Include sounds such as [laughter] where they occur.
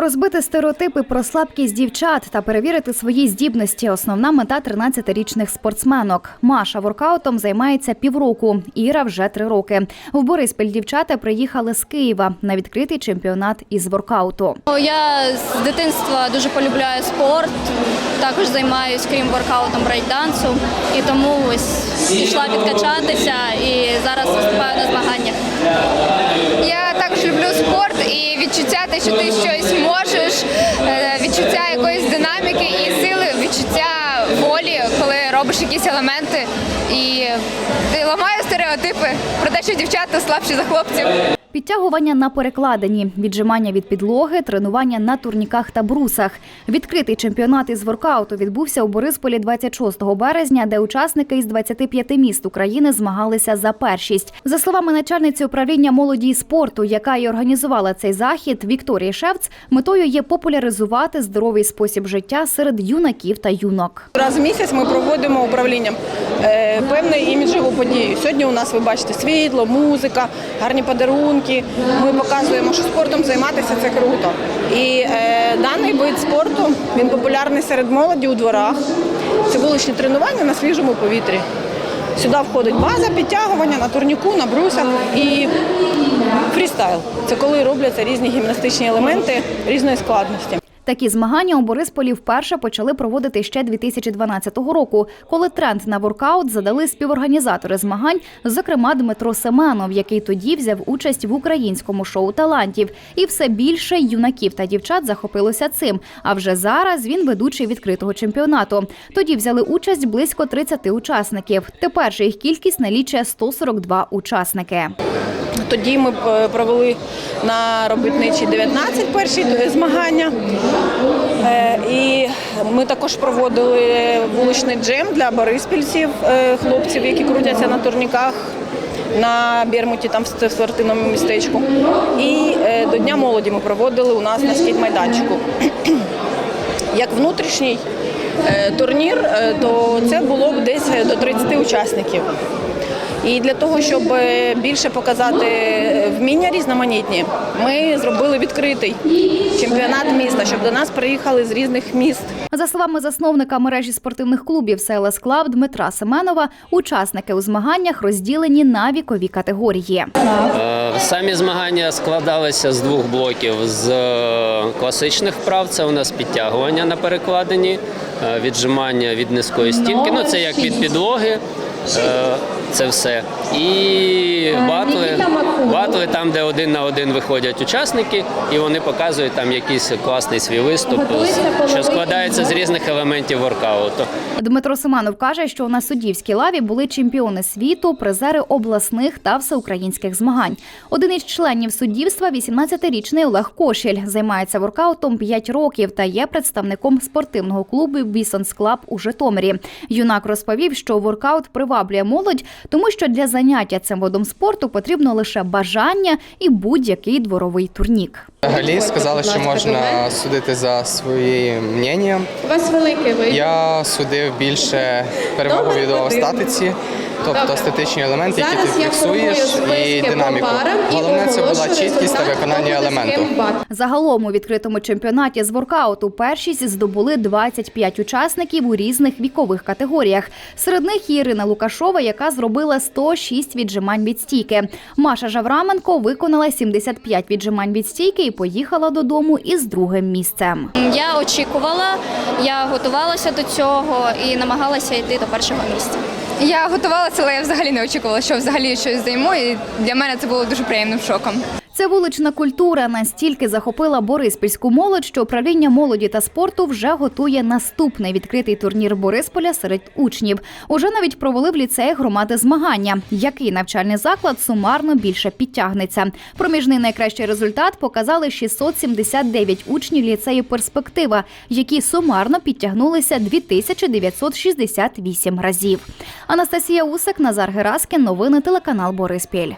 Розбити стереотипи про слабкість дівчат та перевірити свої здібності основна мета 13-річних спортсменок. Маша воркаутом займається півроку. Іра вже три роки. В Бориспіль дівчата приїхали з Києва на відкритий чемпіонат із воркауту. Я з дитинства дуже полюбляю спорт, також займаюся крім воркаутом брейкдансу. І тому ось пішла підкачатися і зараз виступаю на змаганнях. Я також люблю спорт і відчуття те, що ти щось робиш якісь елементи і ти ламаєш стереотипи про те, що дівчата слабші за хлопців. Підтягування на перекладині, віджимання від підлоги, тренування на турніках та брусах. Відкритий чемпіонат із воркауту відбувся у Борисполі 26 березня, де учасники із 25 міст України змагалися за першість. За словами начальниці управління молоді і спорту, яка і організувала цей захід, Вікторії Шевц, метою є популяризувати здоровий спосіб життя серед юнаків та юнок. Раз в місяць ми проводимо управлінням е, певну іміджеву подію. Сьогодні у нас ви бачите світло, музика, гарні подарунки. Ми показуємо, що спортом займатися це круто. І е, даний вид спорту він популярний серед молоді у дворах. Це вуличні тренування на свіжому повітрі. Сюди входить база, підтягування на турніку, на брусах і фрістайл. Це коли робляться різні гімнастичні елементи різної складності. Такі змагання у Борисполі вперше почали проводити ще 2012 року, коли тренд на воркаут задали співорганізатори змагань, зокрема Дмитро Семенов, який тоді взяв участь в українському шоу талантів. І все більше юнаків та дівчат захопилося цим. А вже зараз він ведучий відкритого чемпіонату. Тоді взяли участь близько 30 учасників. Тепер же їх кількість налічує 142 учасники. Тоді ми е, провели на робітничій 19 перші змагання. Е, І ми також проводили вуличний джем для бориспільців, е, хлопців, які крутяться на турніках. На Бермуті, там в спортивному містечку. І до Дня молоді ми проводили у нас на скейт-майданчику. [clears throat] Як внутрішній турнір, то це було б десь до 30 учасників. І для того, щоб е, більше показати е, вміння різноманітні, ми зробили відкритий чемпіонат міста, щоб до нас приїхали з різних міст. За словами засновника мережі спортивних клубів Селес Клаб Дмитра Семенова, учасники у змаганнях розділені на вікові категорії. Е, Самі змагання складалися з двох блоків: з класичних вправ, це у нас підтягування на перекладині, віджимання від низької стінки. Ну це як від підлоги. Е, Це все. І батли, батли там, де один на один виходять учасники, і вони показують там якийсь класний свій виступ, що складається з різних елементів воркауту. Дмитро Семенов каже, що на суддівській лаві були чемпіони світу, призери обласних та всеукраїнських змагань. Один із членів суддівства – 18-річний Олег Кошель. Займається воркаутом 5 років та є представником спортивного клубу Бісонс Клаб у Житомирі. Юнак розповів, що воркаут приваблює молодь, тому що для заняття цим видом спорту потрібно лише бажання і будь-який дворовий турнік. Взагалі сказали, що можна судити за своїм мненням. У вас великий вибір. Я судив більше перемогу від статиці, тобто Добре. статичні елементи, які ти фіксуєш, і динаміку. Головне це була чіткість та виконання елементу. Загалом у відкритому чемпіонаті з воркауту першість здобули 25 учасників у різних вікових категоріях. Серед них Ірина Лукашова, яка зробила 106 віджимань від стійки. Маша Жавраменко виконала 75 віджимань від стійки і поїхала додому із другим місцем. Я очікувала, я готувалася до цього і намагалася йти до першого місця. Я готувалася, але я взагалі не очікувала, що взагалі щось займу. І для мене це було дуже приємним шоком. Ця вулична культура настільки захопила бориспільську молодь, що управління молоді та спорту вже готує наступний відкритий турнір Борисполя серед учнів. Уже навіть провели в ліцеї громади змагання. Який навчальний заклад сумарно більше підтягнеться. Проміжний найкращий результат показали 679 учнів ліцею Перспектива, які сумарно підтягнулися 2968 разів. Анастасія Усик, Назар Гераскін. Новини телеканал Бориспіль.